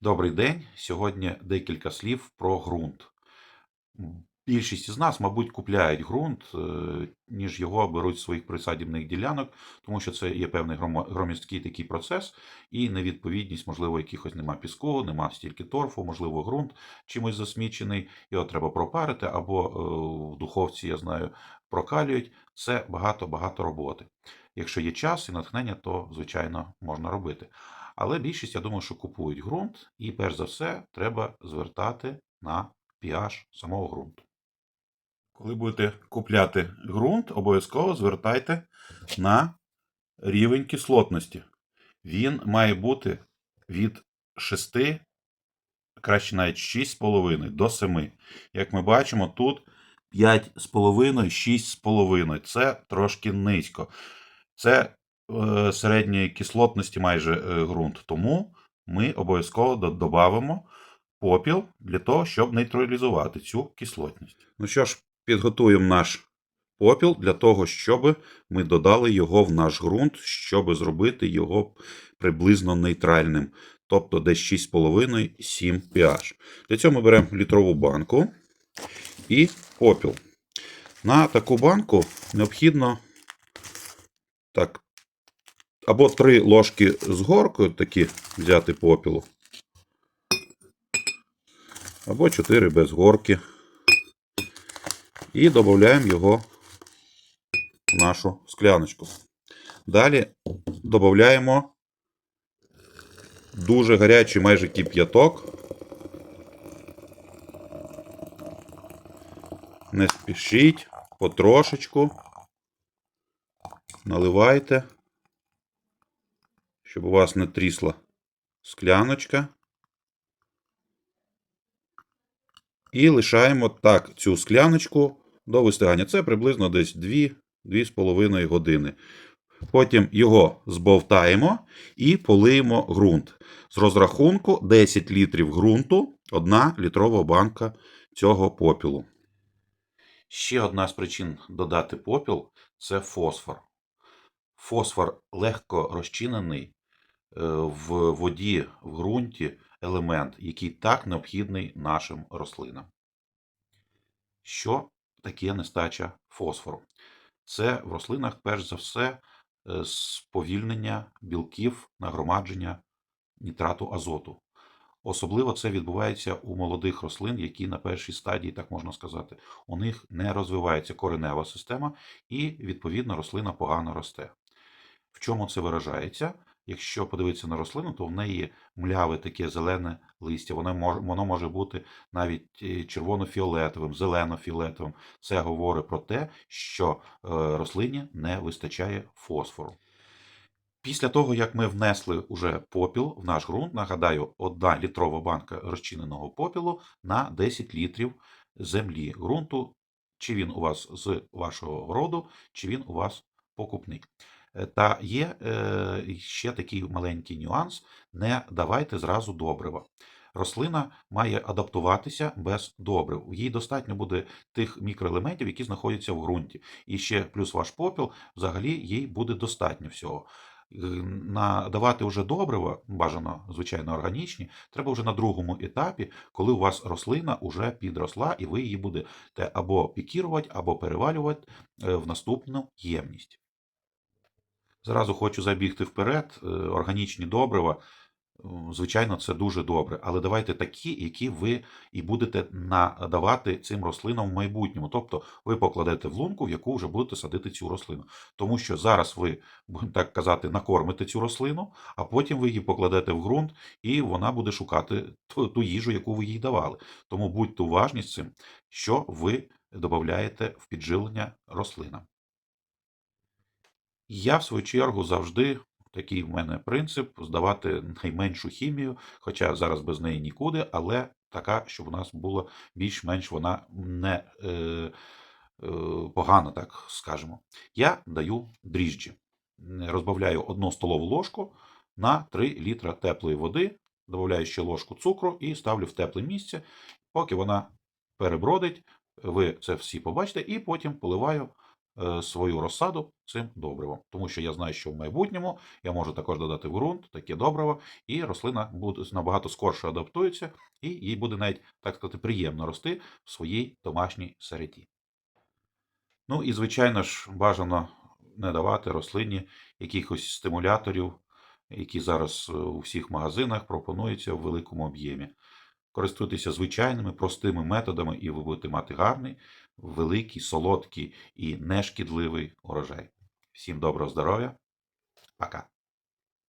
Добрий день. Сьогодні декілька слів про ґрунт. Більшість із нас, мабуть, купляють ґрунт, е, ніж його беруть з своїх присадібних ділянок, тому що це є певний громіздкий такий процес і невідповідність, можливо, якихось нема піску, нема стільки торфу, можливо, ґрунт чимось засмічений, його треба пропарити, або е, в духовці, я знаю, прокалюють. Це багато-багато роботи. Якщо є час і натхнення, то, звичайно, можна робити. Але більшість, я думаю, що купують ґрунт, і перш за все треба звертати на pH самого ґрунту. Коли будете купляти ґрунт, обов'язково звертайте на рівень кислотності. Він має бути від 6, краще навіть 6,5 до 7. Як ми бачимо, тут 5,5, 6,5. Це трошки низько. Це середньої кислотності майже е, ґрунт. Тому ми обов'язково додамо попіл для того, щоб нейтралізувати цю кислотність. Ну що ж, підготуємо наш попіл для того, щоб ми додали його в наш ґрунт, щоб зробити його приблизно нейтральним. Тобто десь 6,5-7 pH. Для цього ми беремо літрову банку і попіл. На таку банку необхідно так, або 3 ложки з горкою такі взяти попілу, або 4 без горки. І додаємо його в нашу скляночку. Далі додаємо дуже гарячий майже кип'яток. Не спішіть, потрошечку. Наливайте, щоб у вас не трісла скляночка. І лишаємо так цю скляночку до вистигання. Це приблизно десь 2-2,5 години. Потім його збовтаємо і полиємо ґрунт. З розрахунку 10 літрів ґрунту, 1 літрова банка цього попілу. Ще одна з причин додати попіл це фосфор. Фосфор легко розчинений в воді, в ґрунті елемент, який так необхідний нашим рослинам. Що таке нестача фосфору? Це в рослинах, перш за все, е, сповільнення білків нагромадження нітрату азоту. Особливо це відбувається у молодих рослин, які на першій стадії, так можна сказати, у них не розвивається коренева система, і, відповідно, рослина погано росте. В чому це виражається? Якщо подивитися на рослину, то в неї мляве таке зелене листя. Воно може, воно може бути навіть е, червоно-фіолетовим, зелено-фіолетовим. Це говорить про те, що е, рослині не вистачає фосфору. Після того, як ми внесли уже попіл в наш ґрунт, нагадаю, одна літрова банка розчиненого попілу на 10 літрів землі ґрунту, чи він у вас з вашого городу, чи він у вас покупний. Е, Та є е, ще такий маленький нюанс: не давайте зразу добрива. Рослина має адаптуватися без добрив. Їй достатньо буде тих мікроелементів, які знаходяться в ґрунті. І ще плюс ваш попіл, взагалі їй буде достатньо всього. Е, Надавати вже добрива, бажано, звичайно, органічні, треба вже на другому етапі, коли у вас рослина вже підросла, і ви її будете або пікірувати, або перевалювати в наступну ємність. Зразу хочу забігти вперед. Е, Органічні добрива, звичайно, це дуже добре, але давайте такі, які ви і будете надавати цим рослинам в майбутньому. Тобто ви покладете в лунку, в яку вже будете садити цю рослину. Тому що зараз ви, будемо так казати, накормите цю рослину, а потім ви її покладете в ґрунт, і вона буде шукати ту, ту їжу, яку ви їй давали. Тому будьте уважні з цим, що ви додаєте в підживлення рослинам. Я, в свою чергу, завжди такий в мене принцип здавати найменшу хімію, хоча зараз без неї нікуди, але така, щоб у нас була більш-менш вона не е, е, погана, так скажемо. Я даю дріжджі. Розбавляю одну столову ложку на 3 літра теплої води, додаю ще ложку цукру і ставлю в тепле місце, поки вона перебродить, ви це всі побачите, і потім поливаю свою розсаду цим добривом. Тому що я знаю, що в майбутньому я можу також додати в ґрунт таке добриво, і рослина буде набагато скорше адаптується, і їй буде навіть, так сказати, приємно рости в своїй домашній середі. Ну і, звичайно ж, бажано не давати рослині якихось стимуляторів, які зараз е, у всіх магазинах пропонуються в великому об'ємі. Користуйтеся звичайними простими методами, і ви будете мати гарний, великий, солодкий і нешкідливий урожай. Всім доброго здоров'я. Пока.